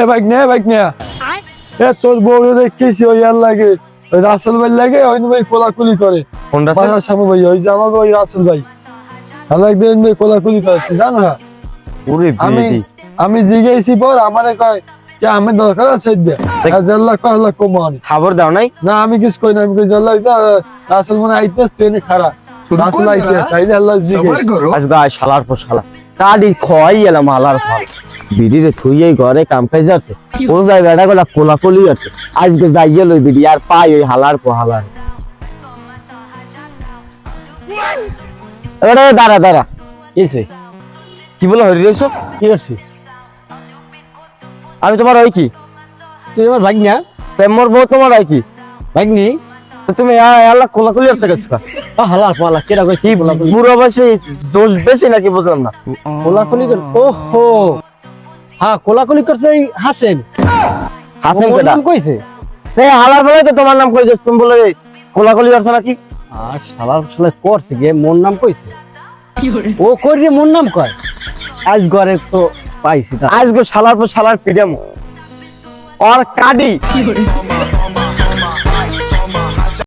এ bike নে bike নে। এ তোর বউ দেখতেছি ওই আর লাগে ওই রাসেল ভাই লাগে ওই ভাই কোলাকুলি করে। কোনটা বাসার ভাই ওই যে আমাকে ওই রাসেল ভাই। আর একদিন ভাই কোলাকুলি করে জানো না? আমি আমি জিজ্ঞাসি পর আমারে কয় যে আমি দরকার আছে জাল্লা করলা কমান। খবর দাও নাই? না আমি কিছু কই না আমি কই জাল্লা রাসেল মনে আইতে ট্রেনে খারাপ রাসেল আইতে তাইলে আল্লাহ জিজ্ঞাসা আজ গায় শালার পর শালা। কাডি খোয়াই এলাম আলার ফল বিড়ি রে থুইয়ে ঘরে কাম খাই কোন জায়গাটা গলা কোলাকুলি আছে। আজকে যাইয়ে লই বিড়ি আর পাই ওই হালার এবারে দাঁড়া দাঁড়া। কিছে কি বলে হরি রইছ? কি করছি? আমি তোমার ওই কি? তুই আমার ভাগ না প্রেমর বউ তোমার ওই কি? ভাগ নি তুমি আল্লাহ কোলাকুলি করতে গেছো হালা পালা কেডা কই কি বলা? বুড়ো বয়সে দোষ বেশি নাকি বুঝলাম না। কোলাকুলি কর ওহো। হ্যাঁ কোলাকুলি করছে ওই হাসেম। হাসেম কেডা? নাম কইছে? তে হালার বলে তো তোমার নাম কইছে তুমি বলে কোলাকুলি করছ নাকি? আর শালার শালা করছে গে মোর নাম কইছে? ও কই রে মোর নাম কয়? আজ ঘরে তো পাইছি তা। গো শালার পর শালার পিডাম। আর কাডি।